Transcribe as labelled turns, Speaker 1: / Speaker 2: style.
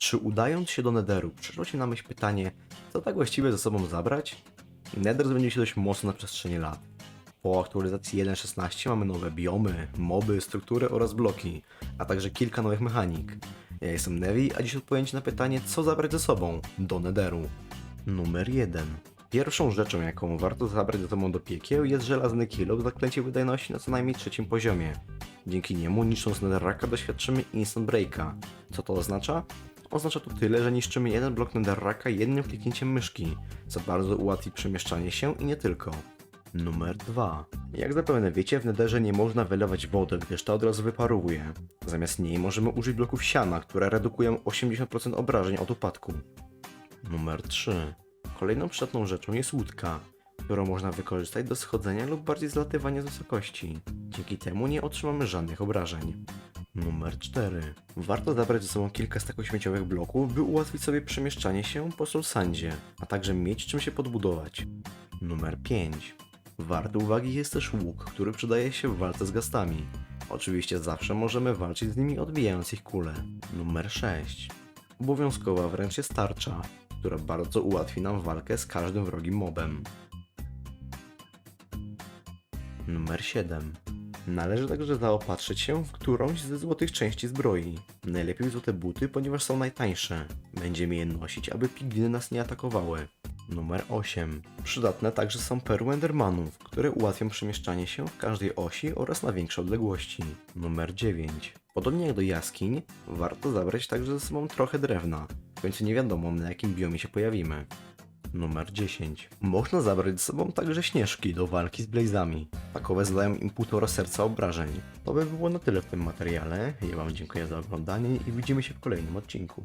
Speaker 1: Czy udając się do Netheru, przyszło Ci na myśl pytanie, co tak właściwie ze sobą zabrać? Nether zmienił się dość mocno na przestrzeni lat. Po aktualizacji 1.16 mamy nowe biomy, moby, struktury oraz bloki, a także kilka nowych mechanik. Ja jestem Nevi, a dziś odpowiem Ci na pytanie, co zabrać ze sobą do Netheru. Numer 1. Pierwszą rzeczą, jaką warto zabrać ze sobą do piekieł jest żelazny kilo zaklęcie wydajności na co najmniej trzecim poziomie. Dzięki niemu niszcząc netherracka doświadczymy instant breaka. Co to oznacza? Oznacza to tyle, że niszczymy jeden blok netherracka jednym kliknięciem myszki, co bardzo ułatwi przemieszczanie się i nie tylko. Numer 2. Jak zapewne wiecie, w netherze nie można wylewać wody, gdyż ta od razu wyparuje. Zamiast niej możemy użyć bloków siana, które redukują 80% obrażeń od upadku. Numer 3. Kolejną przydatną rzeczą jest łódka, którą można wykorzystać do schodzenia lub bardziej zlatywania z wysokości. Dzięki temu nie otrzymamy żadnych obrażeń. Numer 4. Warto zabrać ze sobą kilka staków śmieciowych bloków, by ułatwić sobie przemieszczanie się po Solsandzie, a także mieć czym się podbudować. Numer 5. Wart uwagi jest też łuk, który przydaje się w walce z gastami. Oczywiście zawsze możemy walczyć z nimi odbijając ich kule. Numer 6. Obowiązkowa wręcz jest tarcza, która bardzo ułatwi nam walkę z każdym wrogim mobem. Numer 7. Należy także zaopatrzyć się w którąś ze złotych części zbroi. Najlepiej złote buty, ponieważ są najtańsze. Będziemy je nosić, aby pigliny nas nie atakowały. Numer 8. Przydatne także są perły Endermanów, które ułatwią przemieszczanie się w każdej osi oraz na większe odległości. Numer 9. Podobnie jak do jaskiń, warto zabrać także ze sobą trochę drewna. W końcu nie wiadomo na jakim biomie się pojawimy. Numer 10. Można zabrać ze sobą także śnieżki do walki z blazami. Takowe zadają im półtora serca obrażeń. To by było na tyle w tym materiale. Ja Wam dziękuję za oglądanie i widzimy się w kolejnym odcinku.